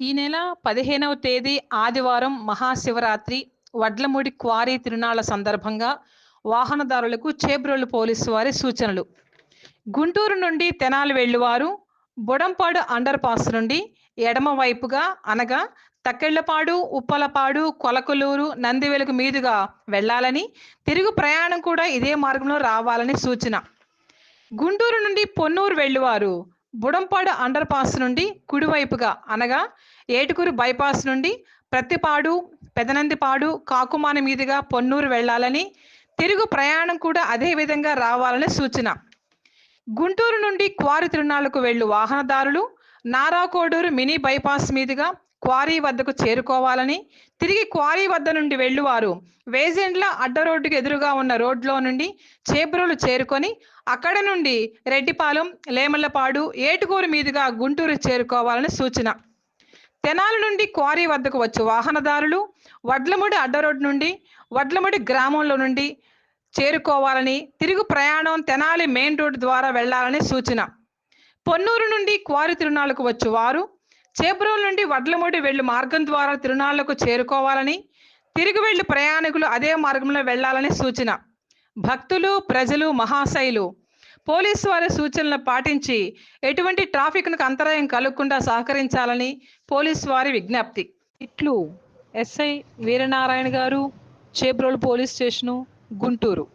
ఈ నెల పదిహేనవ తేదీ ఆదివారం మహాశివరాత్రి వడ్లముడి క్వారీ తిరునాళ్ళ సందర్భంగా వాహనదారులకు చేబ్రోలు పోలీసు వారి సూచనలు. గుంటూరు నుండి తెనాలి వెళ్ళువారు బుడంపాడు అండర్ పాస్ నుండి ఎడమ వైపుగా అనగా తక్కెళ్ళపాడు ఉప్పలపాడు కొలకలూరు నందివెలుగు మీదుగా వెళ్ళాలని తిరుగు ప్రయాణం కూడా ఇదే మార్గంలో రావాలని సూచన. గుంటూరు నుండి పొన్నూరు వెళ్ళువారు బుడంపాడు అండర్ పాస్ నుండి కుడివైపుగా అనగా ఏటుకూరు బైపాస్ నుండి ప్రత్తిపాడు పెదనందిపాడు కాకుమాన మీదుగా పొన్నూరు వెళ్ళాలని తిరుగు ప్రయాణం కూడా అదే విధంగా రావాలని సూచన. గుంటూరు నుండి క్వారి తిరునాళ్ళకు వెళ్ళు వాహనదారులు నారాకోడూరు మినీ బైపాస్ మీదుగా క్వారీ వద్దకు చేరుకోవాలని తిరిగి క్వారీ వద్ద నుండి వెళ్ళువారు. వేజెండ్ల అడ్డ రోడ్డుకు ఎదురుగా ఉన్న రోడ్లో నుండి చేబ్రోలు చేరుకొని అక్కడ నుండి రెడ్డిపాలెం లేమల్లపాడు ఏటుకూరు మీదుగా గుంటూరు చేరుకోవాలని సూచన. తెనాలి నుండి క్వారీ వద్దకు వచ్చు వాహనదారులు. వడ్లముడి అడ్డ రోడ్డు నుండి వడ్లముడి గ్రామంలో నుండి చేరుకోవాలని తిరుగు ప్రయాణం తెనాలి మెయిన్ రోడ్డు ద్వారా వెళ్ళాలని సూచన. పొన్నూరు నుండి క్వారీ తిరునాళ్ళకు వచ్చే వారు. చేబ్రోల్ నుండి వడ్లమూడి వెళ్ళు మార్గం ద్వారా తిరునాళ్ళకు చేరుకోవాలని తిరిగి వెళ్ళి ప్రయాణికులు అదే మార్గంలో వెళ్ళాలని సూచన. భక్తులు ప్రజలు మహాశైలు. పోలీసు వారి సూచనలు పాటించి ఎటువంటి ట్రాఫిక్ను అంతరాయం కలగకుండా సహకరించాలని పోలీసు వారి విజ్ఞప్తి. ఇట్లు ఎస్ఐ వీరనారాయణ గారు చేబ్రోల్ పోలీస్ స్టేషను గుంటూరు.